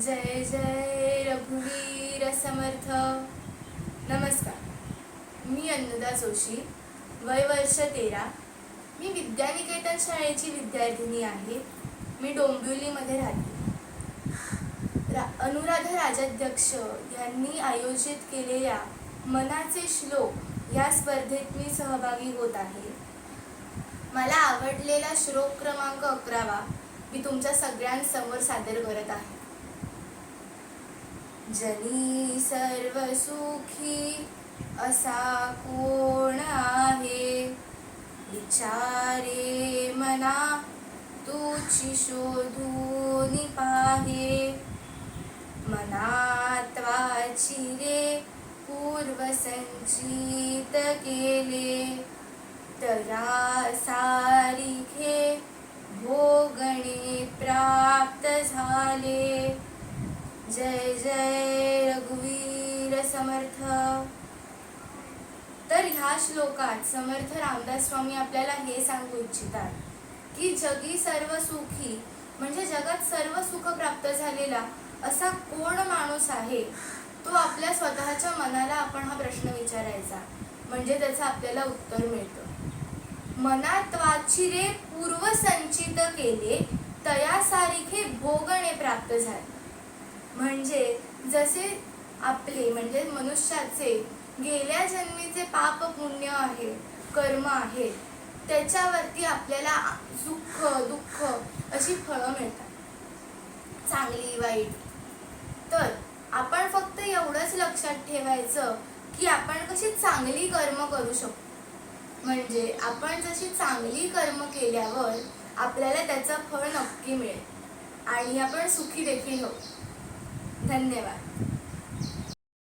जय जय रघुवीर समर्थ. नमस्कार. मी अन्नदा जोशी वय वर्ष तेरा. मी विद्यानिकेतन शाळेची विद्यार्थिनी आहे. मी डोंबिवलीमध्ये राहते. रा अनुराधा राजाध्यक्ष यांनी आयोजित केलेल्या मनाचे श्लोक या स्पर्धेत मी सहभागी होत आहे. मला आवडलेला श्लोक क्रमांक अकरावा मी तुमच्या सगळ्यांसमोर सादर करत आहे. जनी सर्व सुखी असा कोण आहे? विचारे मना तुची शोधून पाहे. मनात वाचिले पूर्वसंचित केले. तया सारिखे भोगणे प्राप्त झाले. जय जय समर्थ. तर ह्या श्लोकात समर्थ रामदास स्वामी आपल्याला हे सांगू इच्छितात की जगी सर्व सुखी म्हणजे जगात सर्व सुख प्राप्त झालेला असा कोण माणूस आहे तो आपल्या स्वतःच्या मनाला आपण हा प्रश्न विचारायचा म्हणजे त्याचं आपल्याला उत्तर मिळतं. मनात वाचिरे पूर्व संचित केले तया सारिखे भोगणे प्राप्त झाले. म्हणजे जसे आपले म्हणजे मनुष्याचे गेल्या जन्मीचे पाप पुण्य आहे कर्म आहे. त्याच्यावरती आपल्याला सुख दुःख अशी फळं मिळतात. चांगली वाईट. तर आपण फक्त एवढंच लक्षात ठेवायचं की आपण कशी चांगली कर्म करू शकतो. म्हणजे आपण जशी चांगली कर्म केल्यावर आपल्याला त्याचं फळ नक्की मिळेल. आणि आपण सुखी देखील होऊ. धन्यवाद.